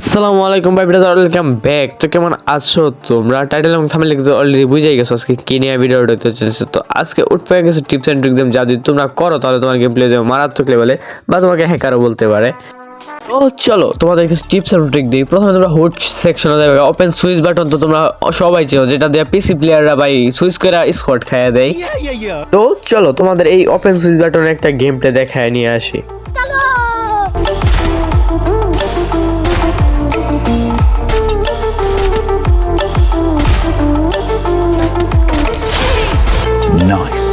আসসালামু আলাইকুম ভাই ব্রাদার ওয়েলকাম ব্যাক তো কেমন আছো তোমরা? টাইটেল এবং থামলে কিন্তু অলরেডি বুঝেই গেছো আজকে কি নিয়ে ভিডিওটা হতে চলেছে। তো আজকে উঠে পেয়ে গেছে টিপস এন্ড ট্রিক যা যদি তোমরা করো তাহলে তোমার গেম প্লে যাবে মারাত্মক লেভেলে বা তোমাকে হ্যাকারও বলতে পারে। তো চলো তোমাদের কিছু টিপস এন্ড ট্রিক দিই। প্রথমে তোমরা হুড সেকশনে যাবে ওপেন সুইচ বাটন তো তোমরা সবাই চেনো যেটা দিয়ে পিসি প্লেয়াররা ভাই সুইচ করে স্কোয়াড খাইয়া দেয়। তো চলো তোমাদের এই ওপেন সুইচ বাটনের একটা গেম প্লে দেখায় নিয়ে আসি।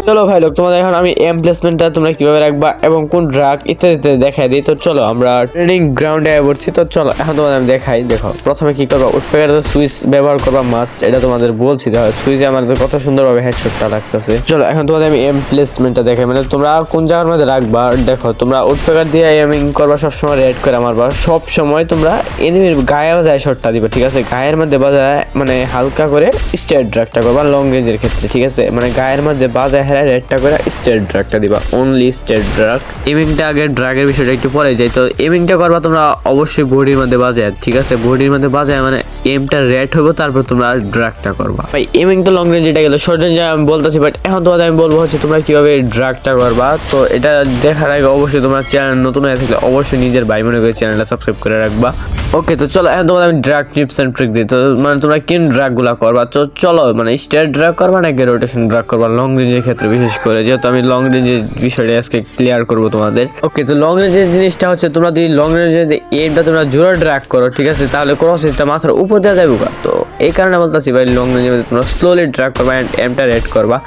চলো ভাই লোক, তোমাদের এখন আমি এম প্লেসমেন্টটা তোমরা কীভাবে রাখবা এবং কোন ড্রাগ ইত্যাদিতে দেখাই দিই। তো চলো আমরা ট্রেনিং গ্রাউন্ডে পড়ছি। তো চলো, এখন তোমাদের আমি দেখাই, দেখো। প্রথমে কি করবা? উঠপেকার সুইচ ব্যবহার করবা মাস্ট এটা তোমাদের বলছি। দেখো, সুইচে আমাদের কত সুন্দরভাবে হেডশটটা লাগতেছে। চলো, এখন তোমাদের আমি এম প্লেসমেন্টটা দেখাই। মানে তোমরা কোন জায়গার মধ্যে রাখবা, দেখো, তোমরা উঠপেকার দিয়ে এমিং করবা, সবসময় রেড করে মারবা। সব সময় তোমরা এনিমির গায়ে বাজায় শটটা দিবা, ঠিক আছে? গায়ের মধ্যে বাজায় মানে হালকা করে স্টেট ড্রাগটা করবা লং রেঞ্জের ক্ষেত্রে, ঠিক আছে? মানে গায়ের মধ্যে বাজায় হেরা রেডটা করে স্টেট ড্রাগটা দিবা অনলি স্টেট ড্রাগ এমিংটা আগে ড্রাগের বিষয়টা একটু পরে যাই তো এমিংটা করবা তোমরা অবশ্যই বডির মধ্যে বাজায় ঠিক আছে? বডির মধ্যে বাজায় মানে এমটা রেড হবে তারপর তোমরা ড্রাগটা করবা। ভাই এমিং তো লং রেঞ্জ এটা গেল শর্ট রেঞ্জে আমি বলতেছি বাট এখন তোমাদের আমি বলব হচ্ছে তোমরা কীভাবে ড্রাগটা করবা। তো এটা দেখার আগে অবশ্যই তোমরা চ্যানেল নতুন হয়ে থাকলে অবশ্যই নিজের ভাই মনে করে চ্যানেলটা সাবস্ক্রাইব করে রাখবা। ওকে তো চলো এখন তোমাদের আমি ড্রাগ টিপস এন্ড ট্রিক দিই। তো মানে তোমরা কোন ড্রাগগুলা করবা? তো চলো মানে স্টেট ড্রাগ করবা নাকি রোটেশন ড্রাগ করবা? লং রেঞ্জের ক্ষেত্রে বিশেষ করে। যেহেতু আমি লং রেঞ্জের বিষয়টা আজকে ক্লিয়ার করব তোমাদের। ওকে তো লং রেঞ্জের জিনিসটা হচ্ছে, তোমরা যদি লং রেঞ্জে এইটা তোমরা জোরে ড্রাগ করো, ঠিক আছে? তাহলে ক্রসিসটা মাথার উপর দেওয়া যাবে। তো এই কারণে বলতেছি ভাই লং রেঞ্জের মধ্যে তোমরা স্লোলি ড্রাগ করবা অ্যান্ড এমটা রেড করবা।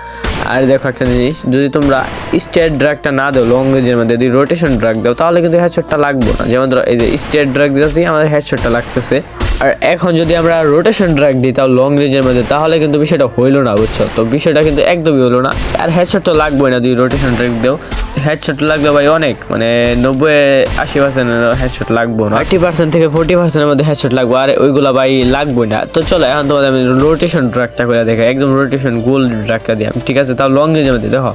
আর দেখো একটা জিনিস, যদি তোমরা স্টেট ড্রাগটা না দাও লং রেঞ্জের মধ্যে যদি রোটেশন ড্রাগ দাও, তাহলে কিন্তু হেডশটটা লাগবে না। যেমন ধরো, এই যে স্টেট ড্রাগ দিতেছি, আমাদের হেডশটটা লাগতেছে। আর এখন যদি আমরা রোটেশন ড্রাগ দিই তাও লং রেঞ্জের মধ্যে, তাহলে কিন্তু বিষয়টা হইল না, বুঝছ? তো বিষয়টা কিন্তু একদমই হলো না। আর হেডশট তো লাগবে না, যদি রোটেশন ড্রাগ দেও। হেডশট লাগবে ভাই অনেক মানে নব্বই, আশি পার্সেন্ট হেডশট লাগবে না। আশি পার্সেন্ট থেকে ফোর্টি পার্সেন্টের মধ্যে হেডশট লাগবে, আর ওইগুলো ভাই লাগবে না। তো চলো, এখন তোমাদের আমি রোটেশন ড্রাগটা করে দেখে একদম রোটেশন গোল ড্রাগটা দিই ঠিক আছে? তাও লং রেঞ্জের মধ্যে, দেখো।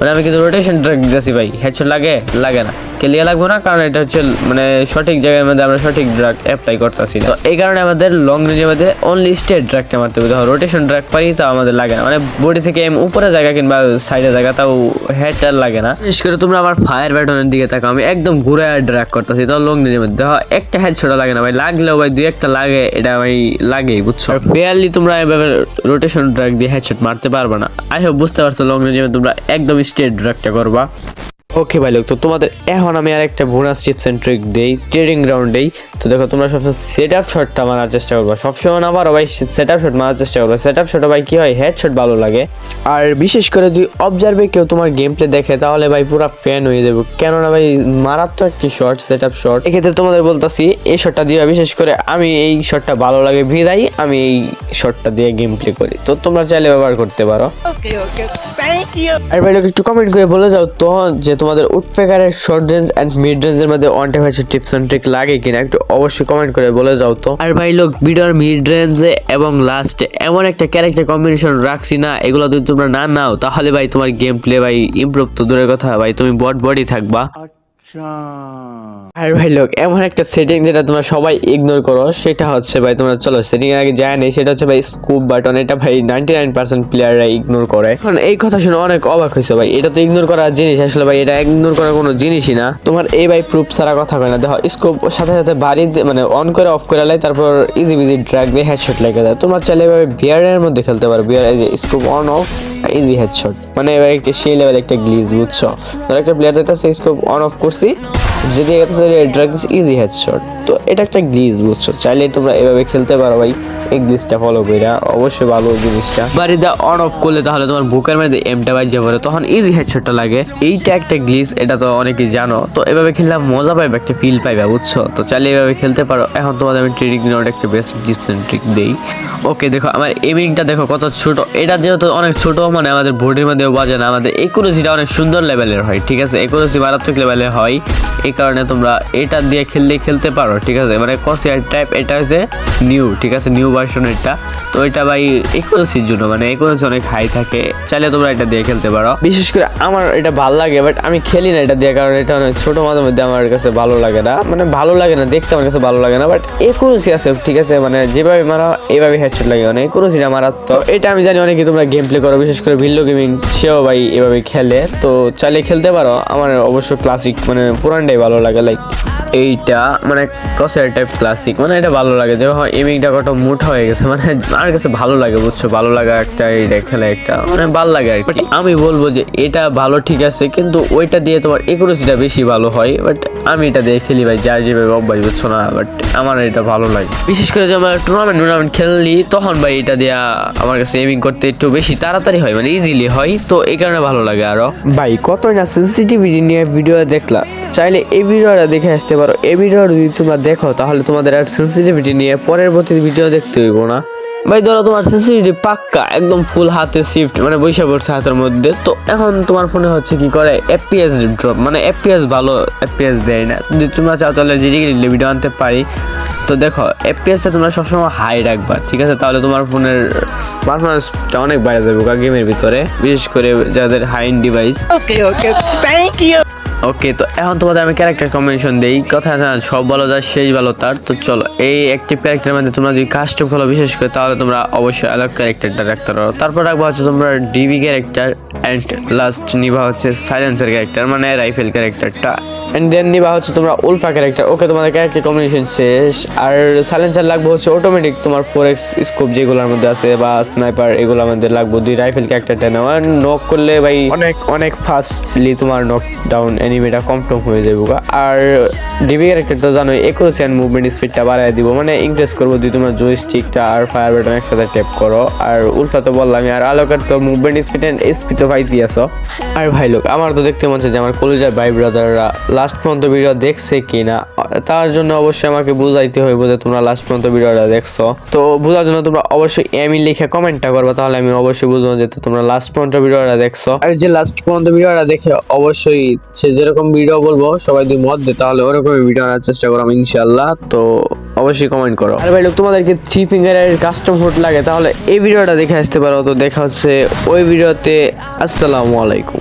মানে আমি কিন্তু রোটেশন ড্রাগ দিতেছি ভাই। হেডশট লাগে লাগে না। ক্লিয়ার লাগবে না, কারণ এটা হচ্ছে মানে সঠিক জায়গার মধ্যে আমরা সঠিক ড্রাগ অ্যাপ্লাই করতেছি তো এই কারণে আমাদের লং রেঞ্জের মধ্যে অনলি স্টেট ড্রাগটা মারতে হবে। দেখো রোটেশন ড্রাগ পাই, তাও আমাদের লাগে না। মানে বডি থেকে এম উপরে জায়গা কিংবা সাইডে জায়গা, তাও হেডটা লাগে না। বিশেষ করে তোমরা আমার ফায়ার ব্যাটনের দিকে থাকো আমি একদম ঘুরে ড্রাগ করতেছি তাও লং রেঞ্জের মধ্যে। একটা হেডশট লাগে না ভাই। লাগলেও ভাই, দুই একটা লাগে, এটা ভাই লাগেই, বুঝছ? ফেয়ারলি তোমরা এভাবে রোটেশন ড্রাগ দিয়ে হেডশট মারতে পারবে না। আই হোপ বুঝতে পারছ লং রেঞ্জে তোমরা একদম স্টেট ড্রাগটা করবা। ওকে ভাই লোক তো তোমাদের এখন আমি আর একটা বোনাস টিপস এন্ড ট্রিক দেই ট্রেডিং গ্রাউন্ডেই তো দেখো তোমরা সবসময় সেট আপ শটটা মারার চেষ্টা করবা। সবসময় না পারো ভাই সেট আপ শট মারার চেষ্টা করবা। সেট আপ শটে ভাই কি হয়? হেড শট ভালো লাগে। আর বিশেষ করে যদি অবজার্ভে কেউ তোমার গেম প্লে দেখে তাহলে ভাই পুরো ফ্যান হয়ে যাবে। কেননা ভাই মারাত্মক একটি শট সেট আপ শট এক্ষেত্রে তোমাদের বলতেছি এই শটটা দিয়ে বিশেষ করে আমি এই শটটা ভালো লাগে ভিদাই আমি এই শটটা দিয়ে গেম প্লে করি। তো তোমরা চাইলে ব্যবহার করতে পারো. আর ভাই লোক একটু কমেন্ট করে বলে যাও তো যে তোমাদের উডপেকারের শর্ট রেঞ্জ অ্যান্ড মিড রেঞ্জের মধ্যে ওয়ান টাইম হচ্ছে টিপস অ্যান্ড ট্রিক লাগে কিনা একটু অবশ্যই কমেন্ট করে বলে যাও তো। আর ভাই লোক ভিডিওর মিড রেঞ্জে এবং লাস্টে এমন একটা ক্যারেক্টার কম্বিনেশন রাখছি না এগুলো যদি তোমরা না নাও তাহলে ভাই তোমার গেম প্লে ভাই ইমপ্রুভ তো দূরের কথা ভাই তুমি বড বডি থাকবা। আর ভাই লোক এমন একটা সেটিং যেটা তোমরা সবাই ইগনোর করো, সেটা হচ্ছে ভাই, তোমরা চলো সেটিং এর আগে যায় সেটা হচ্ছে ভাই স্কুপ বাটন এটা ভাই নাইনটি নাইন পার্সেন্ট প্লেয়াররা ইগনোর করে। এখন এই কথা শুনে অনেক অবাক হয়েছে ভাই, এটা তো ইগনোর করার জিনিস, আসলে ভাই, এটা ইগনোর করার কোনো জিনিসই না। তোমার এই ভাই প্রুফ ছাড়া কথা কয় না, দেখো স্কোপ সাথে সাথে বাড়ি মানে অন করে অফ করে লাই, তারপর ইজি বিজি ড্র্যাগ দিয়ে হেডশট লেগে যায়। তোমরা চাইলে এভাবে বিয়ারের মধ্যে খেলতে পারো বিয়ার scope on off easy headshot মানে এবার একটা সেই লেভেল একটা গ্লিজ বুঝছ? ধর একটা প্লেয়ার যেতেছে স্কোপ অন অফ করছি। যদি ড্রাগ ইজি হেডশট তো এটা একটা গ্লিজ বুঝছ? চাইলে তোমরা এভাবে খেলতে পারো ভাই। এই গ্লিজটা ফলো কইরা, অবশ্যই ভালো জিনিসটা। বাড়িতে অন অফ করলে তাহলে তোমার বুকের মধ্যে এমটা বাজে পড়ে, তখন ইজি হেডশটটা লাগে। এইটা একটা গ্লিজ এটা তো অনেকেই জানো। তো এভাবে খেললে মজা পাইবে, একটা ফিল পাইবে, বুঝছ? তো চাইলে এভাবে খেলতে পারো। এখন তোমাদের আমি ট্রেডিং নোট একটা বেস্ট টিপস এন্ড ট্রিক দেই। ওকে দেখো, আমার এমিংটা দেখো কত ছোট। এটা যেহেতু অনেক ছোট মানে আমাদের বডির মধ্যে বাজে না। আমাদের একুরেসিটা অনেক সুন্দর লেভেলের হয়, ঠিক আছে? একুরেসি মারাত্মক লেভেলের হয়। এই কারণে তোমরা এটা দিয়ে খেললে খেলতে পারো, ঠিক আছে? মানে কসিয়ার টাইপ এটা হচ্ছে নিউ ঠিক আছে? নিউ ভার্সন এটা। তো এটা ভাই ইকোনসির জন্য মানে ইকোনসি অনেক হাই থাকে। চাইলে তোমরা এটা দিয়ে খেলতে পারো। বিশেষ করে আমার এটা ভালো লাগে বাট আমি খেলি না এটা দিয়ে, কারণ এটা অনেক ছোট, মাঝে মধ্যে আমার কাছে ভালো লাগে না। মানে ভালো লাগে না, দেখতে আমার কাছে ভালো লাগে না বাট একুরসি আছে, ঠিক আছে? মানে যেভাবে মারা এইভাবে হেডশট লাগে মানে একুরসিটা মারা তো এটা আমি জানি অনেকে তোমরা গেম প্লে করো, বিশেষ করে ভিল্লো গেমিং সেও ভাই এভাবে খেলে। তো চাইলে খেলতে পারো, আমার অবশ্য ক্লাসিক মানে পুরানটাই ভালো লাগে লাইক এইটা মানে কসের টাইপ ক্লাসিক মানে এটা ভালো লাগে, যে হয় এমিংটা কত মোটা হয়ে গেছে মানে আমার কাছে ভালো লাগে, বুঝছ? ভালো লাগা একটা, এইটা খেলা একটা মানে ভালো লাগে আর কি। আমি বলব যে এটা ভালো ঠিক আছে, কিন্তু ওইটা দিয়ে তোমার একুরেসিটা বেশি ভালো হয় বাট আমি এটা দিয়ে খেলি ভাই, যার যেভাবে অভ্যাস, বুঝছ না? বাট আমার এটা ভালো লাগে। বিশেষ করে যে আমরা টুর্নামেন্ট টুর্নামেন্ট খেললি তখন ভাই এটা দিয়া আমার কাছে এমিং করতে একটু বেশি তাড়াতাড়ি হয় মানে ইজিলি হয়, তো এই কারণে ভালো লাগে আরও। ভাই, কতই না সেন্সিটিভিটি নিয়ে ভিডিও দেখলা। চাইলে এই ভিডিওটা দেখে আসতে পারো। এই ভিডিও যদি তোমরা দেখো তাহলে তোমাদের আর সেন্সিটিভিটি নিয়ে পরের প্রতি ভিডিও দেখতে হইব না। ভাই ধরো তোমার সেন্সিটিভিটি পাক্কা একদম ফুল হাতে শিফট মানে বৈশা পড়ছে হাতের মধ্যে। তো এখন তোমার ফোনে হচ্ছে কি করে? এপিএস ড্রপ মানে এফপিএস ভালো এফপিএস দেয় না। যদি তোমরা চাও তাহলে ডিরেক্টলি ভিডিও আনতে পারি। তো দেখো এফপিএসটা তোমরা সবসময় হাই রাখবা ঠিক আছে? তাহলে তোমার ফোনের পারফরমেন্সটা অনেক বাইরে যাবে গেমের ভিতরে। বিশেষ করে যাদের high end device Okay, okay. Thank you. Okay, তো এখন তোমাদের আমি ক্যারেক্টার কম্বিনেশন দেই। কথা না, সব ভালো যায়, শেষ ভালো তার। তো চলো, এই একটি ক্যারেক্টারের মধ্যে তোমরা যদি কাস্টম খেলো বিশেষ করে, তাহলে তোমরা অবশ্যই আলাদা ক্যারেক্টারটা রাখতে পারো। তারপর রাখব হচ্ছে তোমরা ডিবি ক্যারেক্টার অ্যান্ড লাস্ট নিবা হচ্ছে সাইলেন্সের ক্যারেক্টার মানে রাইফেল ক্যারেক্টারটা অ্যান্ড দেন নিবা হচ্ছে তোমরা উলফা ক্যারেক্টার ওকে তোমাদের ক্যারেক্টার কম্বিনেশন শেষ। আর সাইলেন্সার লাগবে হচ্ছে অটোমেটিক তোমার ফোর এক্স স্কোপ যেগুলোর মধ্যে আছে বা স্নাইপার এগুলো মধ্যে লাগবে। দুই রাইফেল ক্যারেক্টারটা নেওয়া। নক করলে ভাই অনেক অনেক ফাস্টলি তোমার নক ডাউন এনিমিটা কমফর্ম হয়ে যাবে। আর ডিবি ক্যারেক্টার তো জানোই, একুশ অ্যান্ড মুভমেন্ট স্পিডটা বাড়ায় দিব। মানে ইনক্রিজ করব যদি তোমার জয়স্টিকটা আর ফায়ার বাটন একসাথে ট্যাপ করো। আর উলফা তো বললাম আর আলোকের তো মুভমেন্ট স্পিড অ্যান্ড এসপি তো পাই দিয়েছ আর ভাই লোক আমার তো দেখতে মনে হচ্ছে যে আমার কলেজের ভাই ব্রাদাররা লাস্ট পর্যন্ত ভিডিও দেখছে কিনা, তার জন্য অবশ্যই আমাকে বুঝাইতে হইব যে তোমরা লাস্ট পর্যন্ত ভিডিওটা দেখছ। তো বোঝার জন্য তোমরা অবশ্যই এমি লিখে কমেন্টটা করবে, তাহলে আমি অবশ্যই বুঝব যে তোমরা লাস্ট পর্যন্ত ভিডিওটা দেখছ। আর যে লাস্ট পর্যন্ত ভিডিওটা দেখে অবশ্যই সে যেরকম ভিডিও বলব, সবাই যদি মত দে তাহলে ওরকমই ভিডিও আনার চেষ্টা করো ইনশাআল্লাহ ইনশাল্লাহ তো অবশ্যই কমেন্ট করো। আর ভাই, লোক, তোমাদেরকে থ্রি ফিঙ্গারের কাস্টম ফুড লাগে, তাহলে এই ভিডিওটা দেখে আসতে পারো। তো দেখা হচ্ছে ওই ভিডিওতে, আসসালামু আলাইকুম।